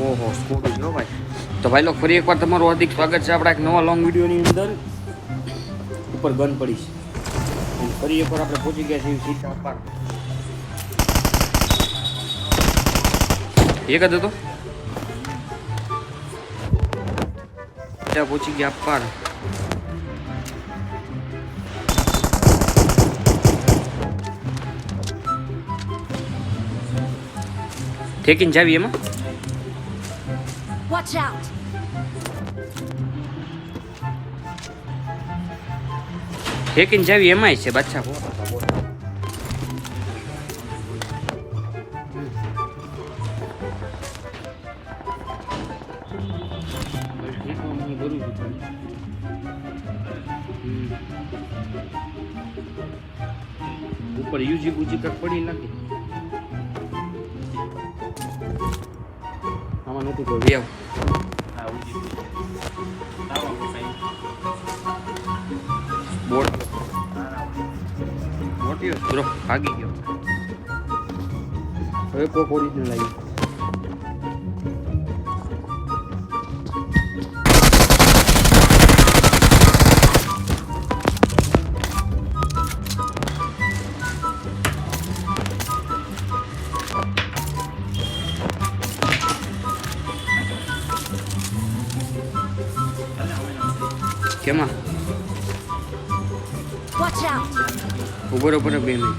ઓહો, સ્કૂટી જો ભાઈ. તો ભાઈ લોકો ફરી એકવાર તમારું હાર્દિક સ્વાગત છે આપણા એક નવા લોંગ વિડીયોની અંદર. ઉપર ગન પડી છે. ફરી એકવાર આપણે પહોંચી ગયા છીએ સીધા પાર. એક જ હતો? ત્યાં પહોંચી ગયા પાર. ઠેકીને જાવી એમાં Watch out! ઠેકીને જાવી એમાંય છે બાદશાહ ઉપર યુજી ગુજી કાંક પડી નથી વ્યાવ બોટ મોટી બ્રો ભાગી ગયો. હવે કોક ઓરિજિનલ આવી કેમાં Watch out! ઉભો રહો ઉભો રહો બે મિનિટ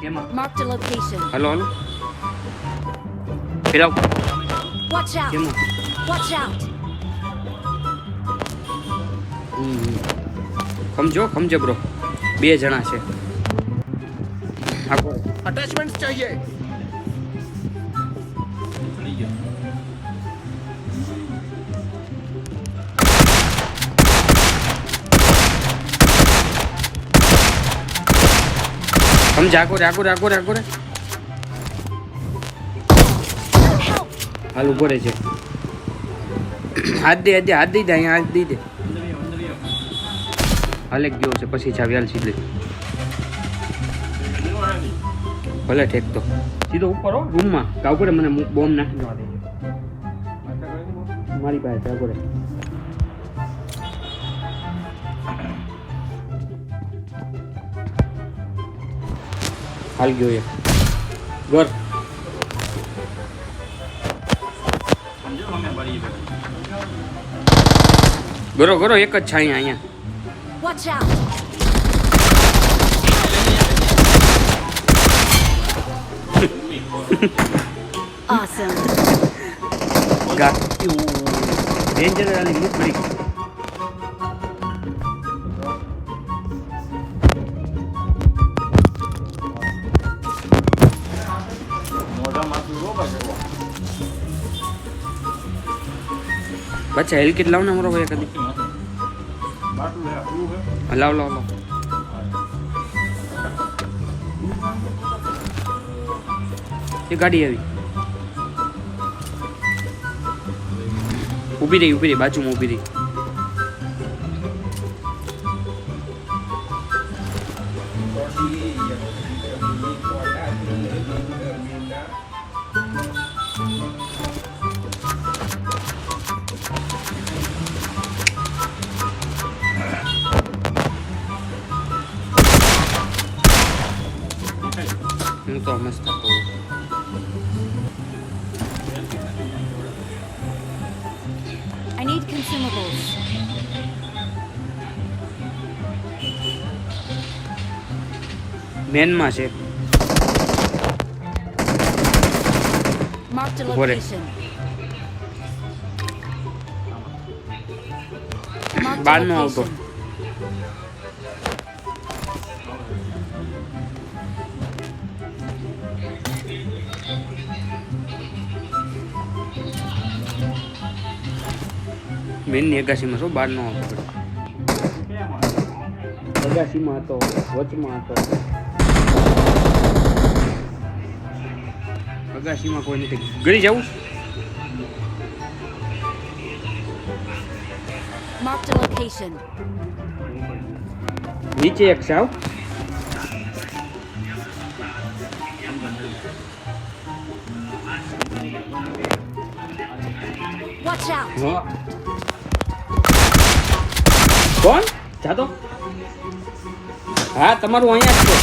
કેમાં Marked a location. Hello hello ફેરાવ Watch out! કેમાં Watch out! હમ, હમ. ખમજો ખમજો બ્રો બે જણા છે આખો अटैचमेंट चाहिए સમજ આખો રે આખો રે આખો રે. આખો રે! હાલ ઊભો રહે છે. હાથ દે હાથ દે, હાથ દઈ દે અહીંયા હાથ દઈ દે. હાલ ગયો છે, પછી ચાવી હાલ સીધે. ભલે ઠેક તો. સીધો ઉપર હો, રૂમમાં. કાવ કરે મને બોમ્બ નાખી દેવા દે. મારી પાસે કાવ હાલ ગયો એક ઘર ગરો ગરો એક જ છે અહીંયા અહીંયા Watch out! awesome. ગાતી ડેન્જર વાળી મુકડી બચ્ચા, હેલ લાવ ને મારો ભાઈ કદી લાવ લાવ લાવ. એ ગાડી આવી. ઊભી રહી ઊભી રહી, બાજુમાં ઊભી રહી. need consumables. મેનમાં છે Marked a What it- location. Marked a બહારનો આવતો location. મેનની અગાસીમાં શું? બહાર નો આવતો અગાસીમાં હતો વચમાં હતો. અગાસીમાં કોઈ નથી. ગળી જવું નીચે એક સાવ. Watch out! કોણ? જાતો હા, તમારું અહીંયા છે.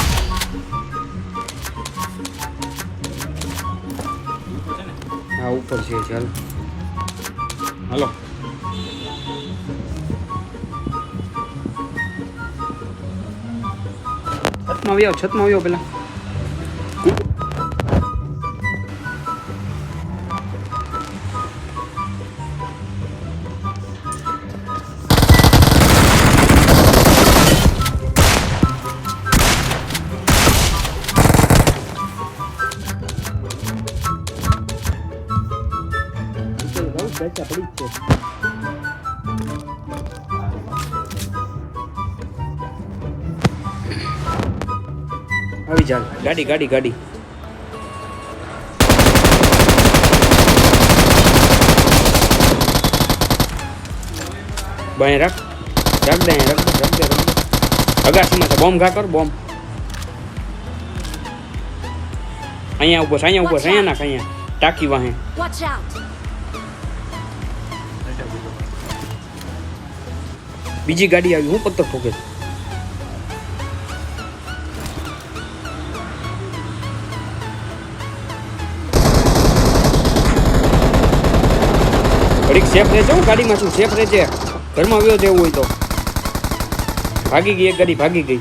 હા, ઉપર છે, ચાલ. હલો. છતમાં આવ્યો છતમાં આવ્યો પેલા. પડી જ છે આવી ચાલ ગાડી ગાડી ગાડી બાય રાખ રાખ દે રાખ દે રાખ દે રાખ દે અગાસીમાં છે બોમ્બ ઘા કર? બોમ્બ અહીંયા ઊભો છે અહીંયા ઊભો છે અહીંયા નાખ અહીંયા. ટાંકી વાહે. બીજી ગાડી આવી, હું પતક ઠોકે છે. ઘડીક સેફ રહેજો હું, ગાડીમાં શું સેફ રહેજે. ઘરમાં આવ્યો જવું હોય તો. ભાગી ગઈ, એક ગાડી ભાગી ગઈ.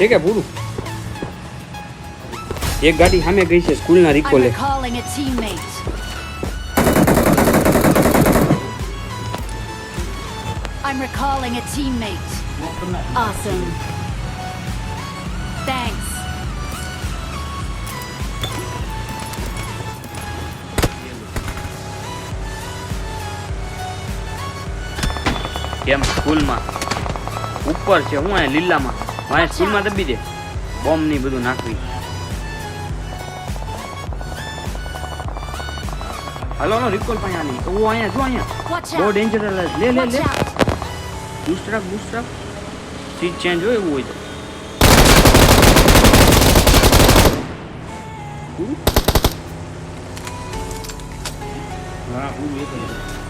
છે કે પૂરું એક ગાડી સામે ગઈ છે સ્કૂલના I'm રિકોલે recalling a teammate. I'm recalling a teammate. Awesome. Thanks. કેમ સ્કૂલમાં ઉપર છે હું અહીંયા લીલામાં મારે સ્કૂલમાં દબી દે. બોમ્બની બધું નાખવી. હલો હાલો રિકોલ પણ આની. તો હું અહીંયા જો અહીંયા. બહુ ડેન્જર લે લે લે! બુસ્ટ્રાક બુસ્ટ્રાક સીટ ચેન્જ હોય એવું હોય તો. પૂરું? હા પૂરું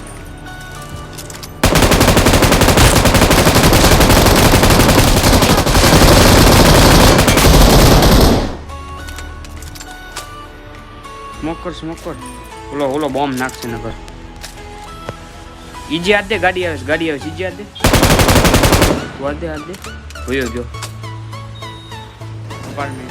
સ્મોકર સ્મોકર ઓલો ઓલો બોમ્બ નાખશે નગર ઈજી આદે ગાડી આવે ગાડી આવે ઈજી આદે. આદે હાથ દે હાથ દે ભયો ગયો. અપાર્ટમેન્ટ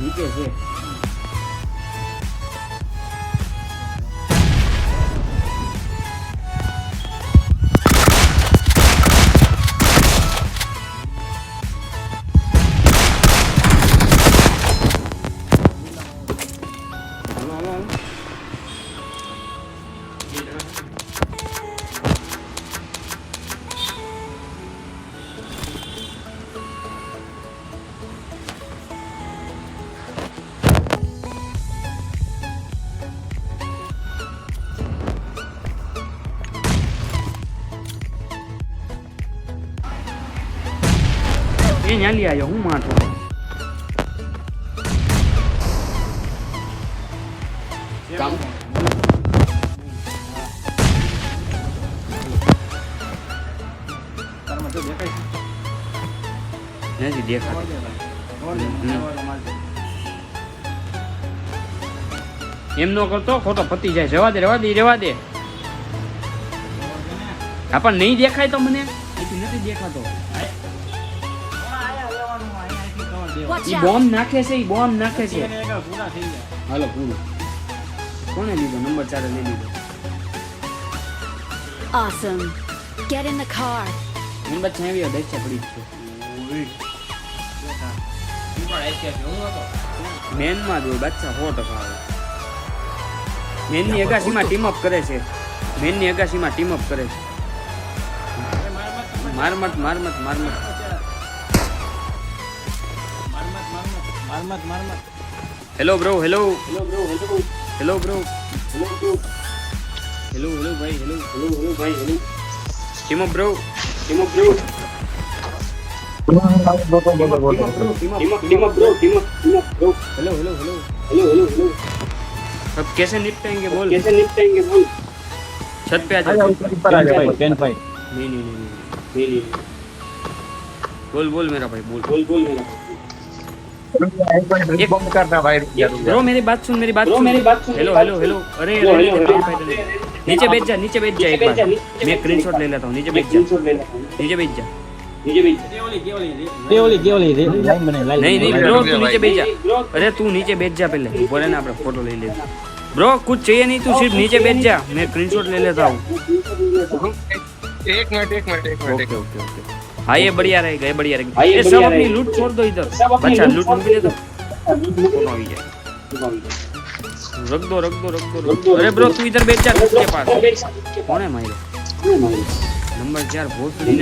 નીચે છે હાલો એ કરતો ખોટો પતી જાય જવા દે રેવા દે રેવા દે હા પણ નહીં દેખાય તો મને નથી દેખાતો ઈ બોમ્બ નાખે છે ઈ બોમ્બ નાખે છે. હાલો પૂરું કોને લીધો? નંબર ચારે લઈ લીધો. Awesome. Get in the car. Number છાવી છે પડી છે. મેનમાં જો બચ્ચા સો ટકા આવે. મેનની અગાસીમાં ટીમ અપ કરે છે. મેનની અગાસીમાં ટીમ અપ કરે છે. મારમત મારમત મારમત. मार मत मार मत। Hello bro hello hello bro hello hello bro hello bro hello hello भाई हेलो हेलो हेलो भाई हेलो टीमो bro टीमो bro hello hello hello hello hello hello अब कैसे निपटेंगे बोल कैसे निपटेंगे बोल छत पे आ जाओ। ऊपर आ जाओ टेन फाइव। नहीं नहीं नहीं नहीं नहीं बोल बोल मेरा भाई बोल। बोल बोल मेरा ब्रो मेरी बात सुन मेरी बात सुन मेरी बात सुन हेलो हेलो हेलो अरे अरे अरे, नीचे बैठ जा नीचे बैठ जा एक बार मैं स्क्रीनशॉट ले लेता हूँ नीचे बैठ जा नीचे बैठ जा नीचे बैठ जा કેવલી કેવલી લાઈન બને લાઈન नहीं नहीं ब्रो तू नीचे बैठ जा अरे तू नीचे बैठ जा पहले ऊपर है ना अपना फोटो ले ले ब्रो कुछ चाहिए नहीं तू सिर्फ नीचे बैठ जा मैं स्क्रीनशॉट ले लेता हूँ एक मिनट एक मिनट एक मिनट ओके ओके ओके हाँ ये बढ़िया रहेगा ये बढ़िया रहेगा ये सब अपनी लूट छोड़ दो इधर बच्चा लूट मुझे दे दो फोटो आ जाए रख दो रख दो रख दो रख दो अरे ब्रो तू इधर बैठ जा लूट के पास कौन है माइरो नंबर चार भोसड़ी